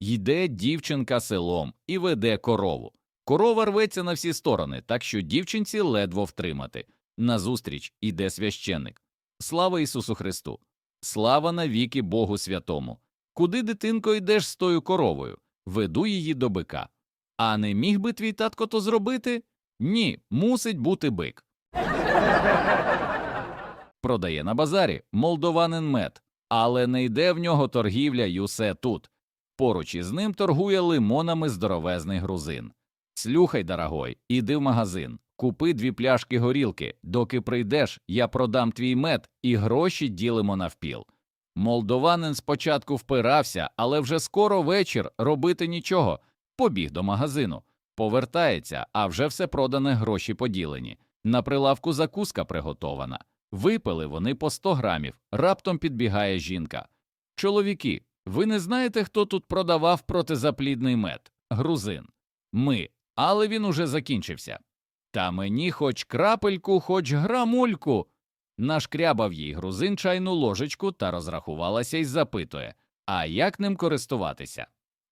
Йде дівчинка селом і веде корову. Корова рветься на всі сторони, так що дівчинці ледво втримати. Назустріч іде священник. Слава Ісусу Христу! Слава навіки Богу Святому! Куди, дитинко, йдеш з тою коровою? Веду її до бика. А не міг би твій татко то зробити? Ні, мусить бути бик. Продає на базарі молдованин мед, але не йде в нього торгівля й усе тут. Поруч із ним торгує лимонами здоровезний грузин. Слюхай, дорогой, іди в магазин, купи дві пляшки горілки. Доки прийдеш, я продам твій мед і гроші ділимо навпіл. Молдованин спочатку впирався, але вже скоро вечір робити нічого. Побіг до магазину. Повертається, а вже все продане гроші поділені. На прилавку закуска приготована. Випили вони по 100 грамів. Раптом підбігає жінка. Чоловіки, ви не знаєте, хто тут продавав протизаплідний мед? Грузин. Ми. Але він уже закінчився. Та мені хоч крапельку, хоч грамульку. Нашкрябав їй грузин чайну ложечку та розрахувалася й запитує, а як ним користуватися?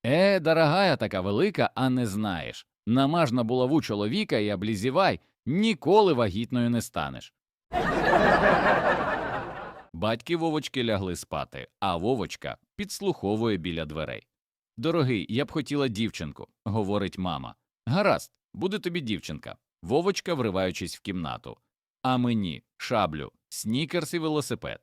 Е, дорогая така велика, а не знаєш. Намаж на булаву чоловіка і облізівай, ніколи вагітною не станеш. Батьки Вовочки лягли спати, а Вовочка підслуховує біля дверей. Дорогий, я б хотіла дівчинку, говорить мама. Гаразд, буде тобі дівчинка. Вовочка, вриваючись в кімнату. А мені шаблю, снікерс і велосипед.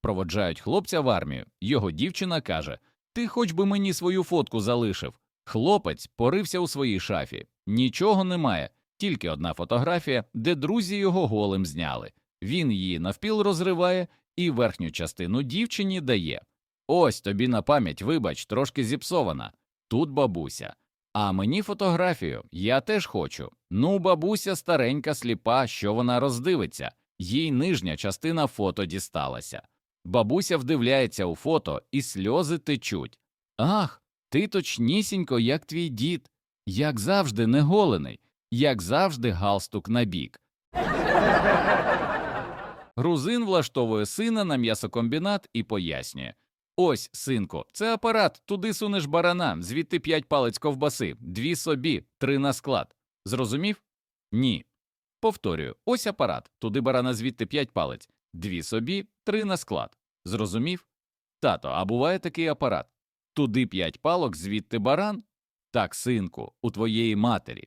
Проводжають хлопця в армію. Його дівчина каже: Ти хоч би мені свою фотку залишив. Хлопець порився у своїй шафі. Нічого немає, тільки одна фотографія, де друзі його голим зняли. Він її навпіл розриває і верхню частину дівчині дає. Ось тобі на пам'ять, вибач, трошки зіпсована. Тут бабуся. А мені фотографію, я теж хочу. Ну, бабуся старенька сліпа, що вона роздивиться, їй нижня частина фото дісталася. Бабуся вдивляється у фото, і сльози течуть. Ах, ти точнісінько, як твій дід, як завжди неголений, як завжди галстук набік. Грузин влаштовує сина на м'ясокомбінат і пояснює. Ось, синку, це апарат, туди сунеш барана, звідти п'ять палець ковбаси, дві собі, три на склад. Зрозумів? Ні. Повторюю, ось апарат, туди барана звідти п'ять палець, дві собі, три на склад. Зрозумів? Тато, а буває такий апарат. Туди п'ять палок, звідти баран? Так, синку, у твоєї матері.